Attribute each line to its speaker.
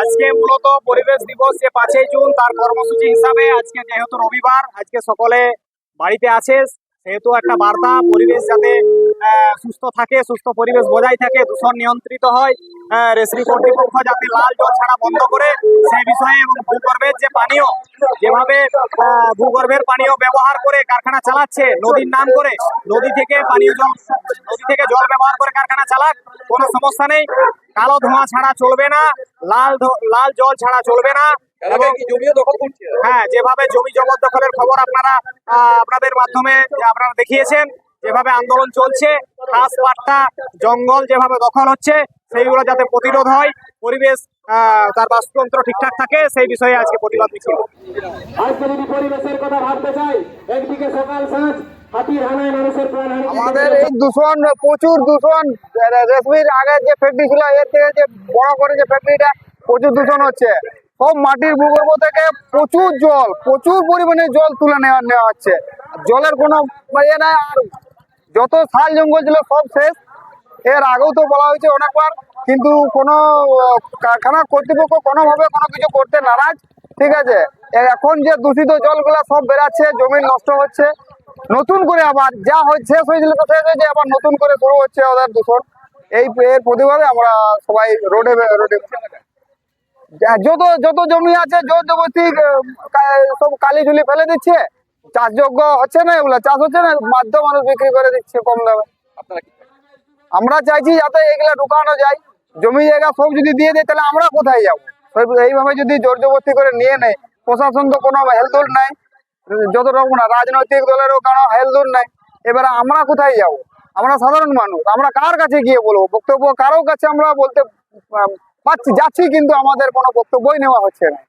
Speaker 1: আজকে মূলত পরিবেশ দিবস, যে পাঁচই জুন, তার কর্মসূচি হিসাবে আজকে যেহেতু রবিবার, আজকে সকলে বাড়িতে আছে, সেহেতু একটা বার্তা, পরিবেশ যাতে সুস্থ থাকে, সুস্থ পরিবেশ বজায় থাকে, দূষণ নিয়ন্ত্রিত হয় রেসরি কর্তৃপক্ষ যাতে লাল জল ছাড়া বন্ধ করে সেই বিষয়ে এবং ভূগর্ভের যে পানীয়, যেভাবে ভূগর্ভের পানীয় ব্যবহার করে কারখানা চালাচ্ছে, নদীর নাম করে, নদী থেকে পানীয় জল, নদী থেকে জল ব্যবহার করে কারখানা চালাক, কোনো সমস্যা নেই। কালো ধোঁয়া ছাড়া চলবে না লাল ধো- লাল জল ছাড়া চলবে না হ্যাঁ যেভাবে জমি জবরদখলের খবর আপনারা আপনাদের মাধ্যমে আপনারা দেখিয়েছেন যেভাবে আন্দোলন চলছে ঘাস পাট্টা জঙ্গল যেভাবে দখল হচ্ছে সেইগুলো যাতে প্রতিরোধ হয় পরিবেশ তার বাস্তুতন্ত্র ঠিকঠাক থাকে সেই বিষয়ে আজকে প্রতিবাদ মিছিল।
Speaker 2: আজকে যদি পরিবেশের কথা ভাবতে চাই একদিকে সকাল সাঁঝ
Speaker 3: আমাদের এই দূষণ প্রচুর দূষণ। রেশমির আগে যে ফ্যাক্টরি ছিল এর থেকে যে বড় করে যে ফ্যাক্টরিটা প্রচুর দূষণ হচ্ছে। সব মাটির ভূগর্ভ থেকে প্রচুর জল প্রচুর পরিমাণে জল তুলে নেওয়া নেওয়া হচ্ছে। জলের কোনো ইয়ে নাই আর যত শাল জঙ্গল ছিল সব শেষ। এর আগেও তো বলা হয়েছে অনেকবার কিন্তু কোনো কারখানা কর্তৃপক্ষ কোনোভাবে কোনো কিছু করতে নারাজ। ঠিক আছে? এখন যে দূষিত জলগুলো সব বেরাচ্ছে জমি নষ্ট হচ্ছে নতুন করে আবার যা শেষ হয়েছিল তো শেষ হয়েছে আবার নতুন করে শুরু হচ্ছে ওদের দূষণ। এই এর প্রতিবাদে আমরা সবাই রোডে রোডে যত যত জমি আছে জোর জবরদস্তি সব কালি ঝুলি ফেলে দিচ্ছে। চাষযোগ্য হচ্ছে না এগুলো চাষ হচ্ছে না মাধ্য মানুষ বিক্রি করে দিচ্ছে কম দামে। আমরা চাইছি যাতে এগুলা ঢুকানো যায়। জমি জায়গা সব যদি দিয়ে দেয় তাহলে আমরা কোথায় যাব? এইভাবে যদি জোর জবরদস্তি করে নিয়ে নেয় প্রশাসন তো কোনো হেলদুল নাই। যত রকম না, রাজনৈতিক দলেরও কোনো হেলদুল নাই। এবারে আমরা কোথায় যাব? আমরা সাধারণ মানুষ, আমরা কার কাছে গিয়ে বলব? বক্তব্য কারও কাছে আমরা বলতে পাচ্ছি, যাচ্ছি, কিন্তু আমাদের কোনো বক্তব্যই নেওয়া হচ্ছে না।